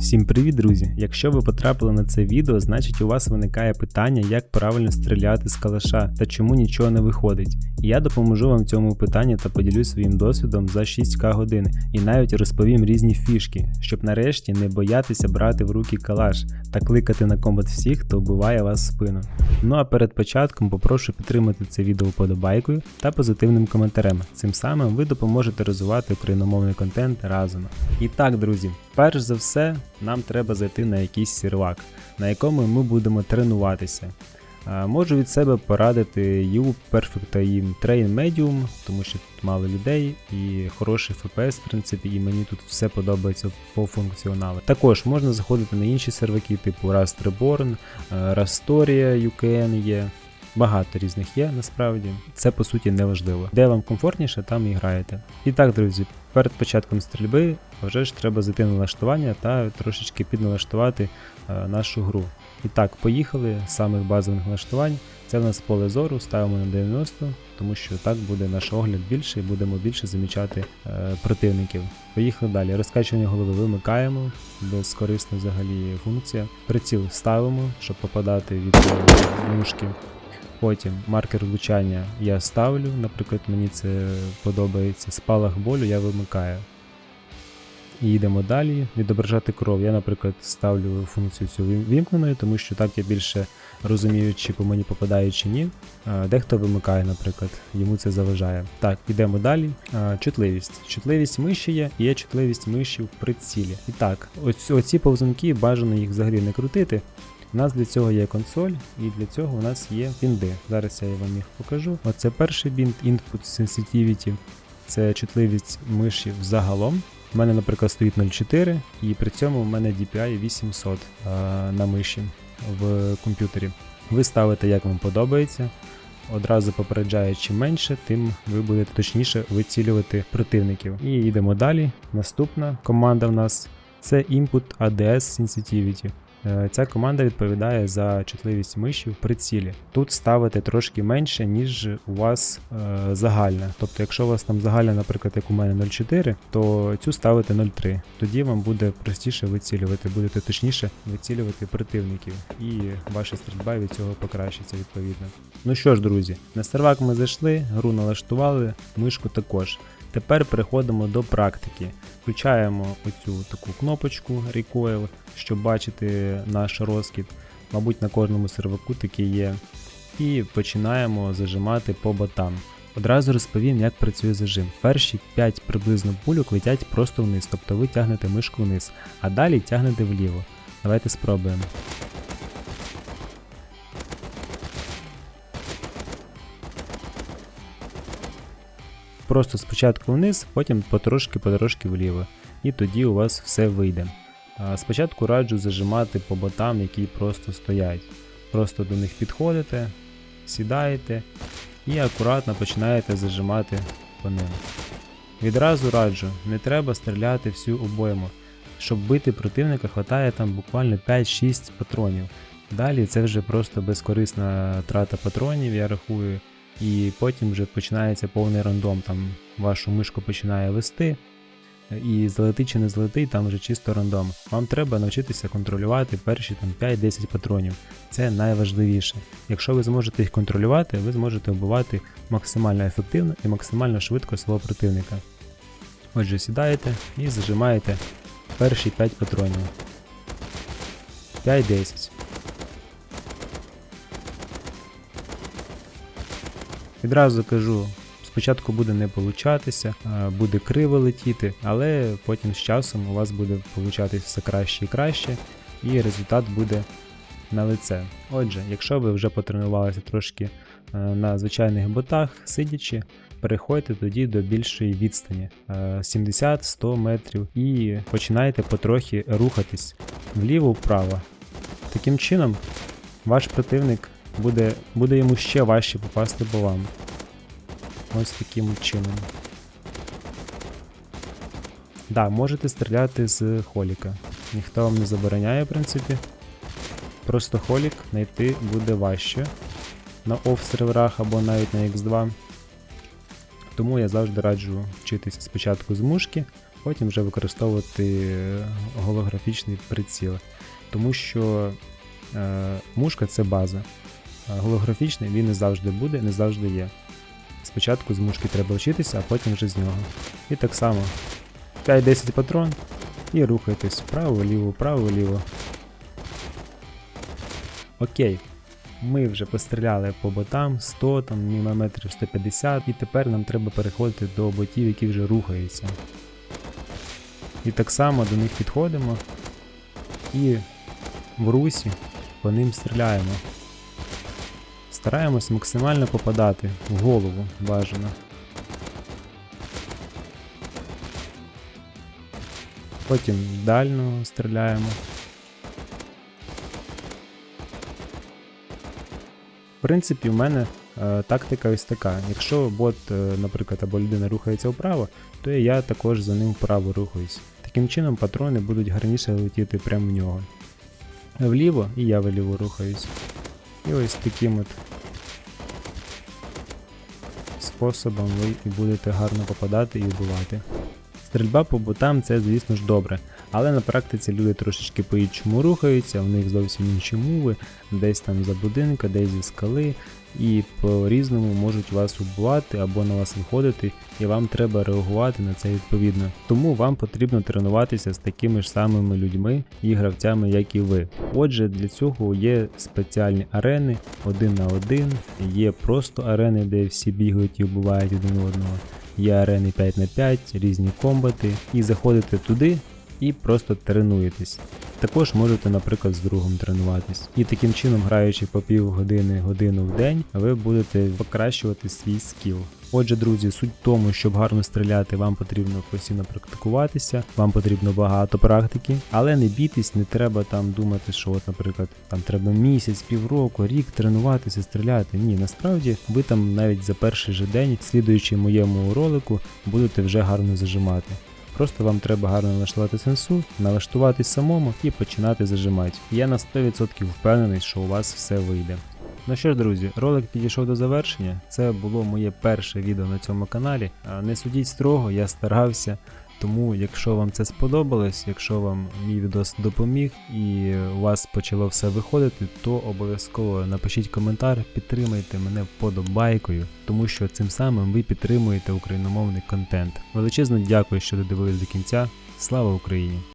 Всім привіт, друзі! Якщо ви потрапили на це відео, значить у вас виникає питання, як правильно стріляти з калаша та чому нічого не виходить. І я допоможу вам в цьому питанні та поділюсь своїм досвідом за 6к годин і навіть розповім різні фішки, щоб нарешті не боятися брати в руки калаш та кликати на комбат всіх, хто вбиває вас в спину. Ну а перед початком попрошу підтримати це відео вподобайкою та позитивним коментарем. Цим самим ви допоможете розвивати україномовний контент разом. І так, друзі, перш за все, нам треба зайти на якийсь сервак, на якому ми будемо тренуватися. Можу від себе порадити EU Perfect AIM Train Medium, тому що тут мало людей і хороший FPS, в принципі, і мені тут все подобається по функціоналу. Також можна заходити на інші серваки, типу Rust Reborn, е, Rastoria UKN є. Багато різних є насправді. Це по суті не важливо. Де вам комфортніше, там і граєте. І так, друзі, перед початком стрільби вже ж треба зайти на налаштування та трошечки підналаштувати е, нашу гру. І так, поїхали з самих базових налаштувань. Це в нас поле зору, ставимо на 90, тому що так буде наш огляд більше і будемо більше замічати е, противників. Поїхали далі. Розкачування голови вимикаємо, безкорисна взагалі функція. Приціл ставимо, щоб попадати від е, мушки. Потім маркер влучання я ставлю, наприклад, мені це подобається. Спалах болю я вимикаю. І йдемо далі. Відображати кров. Я, наприклад, ставлю функцію цю вімкненою, тому що так я більше розумію, чи по мені попадає чи ні. Дехто вимикає, наприклад, йому це заважає. Так, йдемо далі. Чутливість. Чутливість миші є, і є чутливість миші в прицілі. І так, оці повзунки бажано їх взагалі не крутити. У нас для цього є консоль, і для цього у нас є бінди. Зараз я вам їх покажу. Оце перший бінд Input Sensitivity. Це чутливість миші взагалом. У мене, наприклад, стоїть 0.4, і при цьому в мене DPI 800 а, на миші в комп'ютері. Ви ставите, як вам подобається. Одразу попереджаю, чим менше, тим ви будете точніше вицілювати противників. І йдемо далі. Наступна команда в нас це Input ADS Sensitivity. Е, Ця команда відповідає за чутливість миші в прицілі. Тут ставите трошки менше, ніж у вас е, загальна. Тобто, якщо у вас там загальна, наприклад, як у мене 0,4, то цю ставите 0,3. Тоді вам буде простіше вицілювати, будете точніше вицілювати противників, і ваша стрільба від цього покращиться відповідно. Ну що ж, друзі, на сервак ми зайшли, гру налаштували, мишку також. Тепер переходимо до практики. Включаємо оцю таку кнопочку Recoil, щоб бачити наш розкид. Мабуть, на кожному серваку такий є. І починаємо зажимати по ботам. Одразу розповім, як працює зажим. Перші 5 приблизно пульок летять просто вниз, тобто ви тягнете мишку вниз, а далі тягнете вліво. Давайте спробуємо. Просто спочатку вниз, потім потрошки-потрошки вліво. І тоді у вас все вийде. Спочатку раджу зажимати по ботам, які просто стоять. Просто до них підходите, сідаєте і акуратно починаєте зажимати по ним. Відразу раджу, не треба стріляти всю обойму. Щоб бити противника, хватає там буквально 5-6 патронів. Далі це вже просто безкорисна трата патронів, я рахую. І потім вже починається повний рандом. Там вашу мишку починає вести. І залетить чи не залетить, там вже чисто рандом. Вам треба навчитися контролювати перші там 5-10 патронів. Це найважливіше. Якщо ви зможете їх контролювати, ви зможете вбивати максимально ефективно і максимально швидко свого противника. Отже, сідаєте і зажимаєте перші 5 патронів. 5-10. Відразу кажу, спочатку буде не получатися, буде криво летіти, але потім з часом у вас буде получатись все краще і краще, і результат буде на лице. Отже, якщо ви вже потренувалися трошки е, на звичайних ботах, сидячи, переходьте тоді до більшої відстані е, 70-100 метрів і починайте потрохи рухатись вліво-вправо. Таким чином, ваш противник буде, буде йому ще важче попасти по вам. Ось таким чином. Да, можете стріляти з холіка. Ніхто вам не забороняє, в принципі. Просто холік знайти буде важче на оф серверах або навіть на X2. Тому я завжди раджу вчитися спочатку з мушки, потім вже використовувати е, голографічний приціл. Тому що е, мушка це база. А голографічний він не завжди буде, не завжди є. Спочатку з мушки треба вчитися, а потім вже з нього. І так само 5-10 патрон і рухайтесь вправо-ліво, вправо-ліво. Окей. Ми вже постріляли по ботам 100, там міліметрів 150, і тепер нам треба переходити до ботів, які вже рухаються. І так само до них підходимо і в русі по ним стріляємо. Стараємось максимально попадати в голову бажано. Потім дально стріляємо. В принципі, в мене е, тактика ось така. Якщо бот, е, наприклад, або людина рухається вправо, то я також за ним вправо рухаюсь. Таким чином патрони будуть гарніше летіти прямо в нього. Вліво і я вліво рухаюсь. І ось таким от способом ви і будете гарно попадати і вбивати. Стрільба по ботам це, звісно ж, добре, але на практиці люди трошечки по-іншому рухаються, в них зовсім інші мови, десь там за будинка, десь зі скали, і по-різному можуть вас убивати або на вас виходити, і вам треба реагувати на це відповідно. Тому вам потрібно тренуватися з такими ж самими людьми і гравцями, як і ви. Отже, для цього є спеціальні арени один на один, є просто арени, де всі бігають і вбивають один одного. Є арени 5 на 5, різні комбати, і заходите туди і просто тренуєтесь. Також можете, наприклад, з другом тренуватись. І таким чином, граючи по півгодини годину в день, ви будете покращувати свій скіл. Отже, друзі, суть в тому, щоб гарно стріляти, вам потрібно постійно практикуватися, вам потрібно багато практики, але не бійтесь, не треба там думати, що, от, наприклад, там треба місяць, півроку, рік тренуватися, стріляти. Ні, насправді ви там навіть за перший же день, слідуючи моєму ролику, будете вже гарно зажимати. Просто вам треба гарно налаштувати сенсу, налаштуватись самому і починати зажимати. Я на 100% впевнений, що у вас все вийде. Ну що ж, друзі, ролик підійшов до завершення. Це було моє перше відео на цьому каналі. Не судіть строго, я старався. Тому, якщо вам це сподобалось, якщо вам мій відос допоміг і у вас почало все виходити, то обов'язково напишіть коментар, підтримайте мене вподобайкою, тому що цим самим ви підтримуєте україномовний контент. Величезно дякую, що додивились до кінця. Слава Україні!